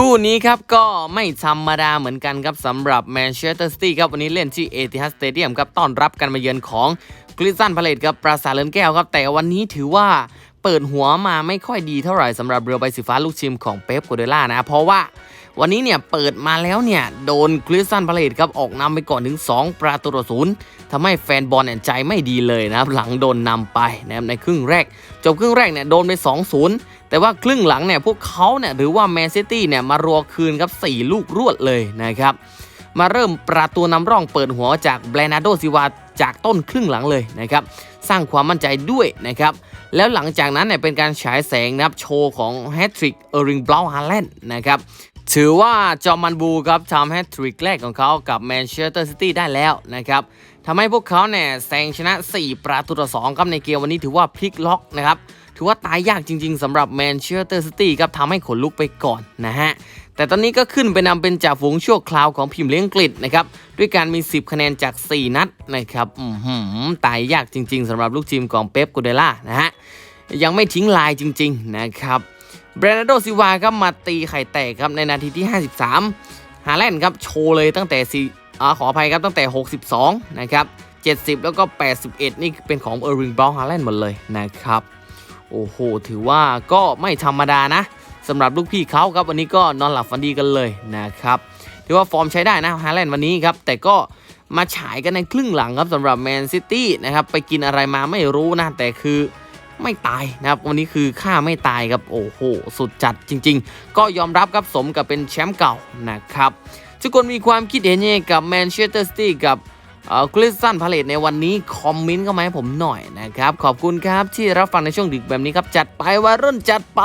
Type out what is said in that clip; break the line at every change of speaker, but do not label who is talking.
คู่นี้ครับก็ไม่ธรรมดาเหมือนกันครับสำหรับแมนเชสเตอร์ซิตี้ครับวันนี้เล่นที่เอติฮัสสเตเดียมครับต้อนรับการมาเยือนของกริซันพาเลตครับปราสาทเลินแก้วครับแต่วันนี้ถือว่า เปิดหัวมาไม่ค่อยดีเท่าไหร่สำหรับเรือใบสีฟ้าลูกชิมของเป๊ปโกเดล่านะ เพราะว่าวันนี้เนี่ยเปิดมาแล้วเนี่ย โดนกริซันพาเลตครับออกนำไปก่อนถึง 2 ประตูต่อศูนย์ทำให้แฟนบอลเนี่ยใจไม่ดีเลยนะครับ หลังโดนนำไปนะครับในครึ่งแรก จบครึ่งแรกเนี่ยโดนไป 2-0 แต่ว่าครึ่งหลังเนี่ยพวกเขาเนี่ยหรือว่าแมนซิตี้เนี่ยมารัวคืนครับ4ลูกรวดเลยนะครับมาเริ่มประตูนำร่องเปิดหัวจากแบรนาโดซิวา จากต้นครึ่งหลังเลยนะครับสร้างความมั่นใจด้วยนะครับแล้วหลังจากนั้นเนี่ยเป็นการฉายแสงนะครับโชว์ของแฮตทริกเออริงบลาฮาแลนด์นะครับถือว่าจอมันบูครับทำแฮตทริกแรกของเขากับแมนเชสเตอร์ซิตี้ได้แล้วนะครับทำให้พวกเขาเนี่ยแซงชนะ 4 ประตูต่อ2ครับในเกมวันนี้ถือว่าพลิกล็อกนะครับ ถือว่าตายยากจริง ๆสำหรับแมนเชสเตอร์ซิตี้ครับทำให้ขนลุกไปก่อนนะฮะแต่ตอนนี้ก็ขึ้นไปนำเป็นจ่าฝูงชั่วคราวของพิมพ์เลี้ยงกฤษนะครับด้วยการมี 10 คะแนนจาก 4 นัดนะครับอือหือตายยากจริง ๆสำหรับลูกทีมของเป๊ปกูเดล่านะฮะยังไม่ทิ้งลายจริง ๆ นะครับเบรนโดซิวาครับมาตีไข่แตกครับในนาทีที่ 53 ฮาแลนด์ครับโชว์เลยตั้งแต่สี่อาขออภัยครับตั้งแต่ 62 นะครับ 70 แล้วก็ 81 นี่เป็นของเออร์วิงบอลฮาแลนด์หมดเลยนะครับ โอ้โห ถือว่าก็ไม่ธรรมดานะสำหรับลูกพี่เขาครับวันนี้ก็นอนหลับฝันดีกันเลยนะครับถือว่าฟอร์มใช้ได้นะฮาแลนด์วันนี้ครับแต่ก็มาฉายกันในครึ่งหลังครับสำหรับแมนซิตี้นะครับไปกินอะไรมาไม่รู้นะ แต่คือไม่ตายนะครับ วันนี้คือฆ่าไม่ตายครับ โอ้โห สุดจัดจริง ๆ ก็ยอมรับครับสมกับเป็นแชมป์เก่านะครับทุกคนมีความคิดเห็นยังไงกับแมนเชสเตอร์ซิตี้กับ คริสตันพาเลตในวันนี้ คอมเมนต์เข้ามาให้ผมหน่อยนะครับ ขอบคุณครับที่รับฟังในช่วงดึกแบบนี้ครับ จัดไปวัยรุ่นจัดไป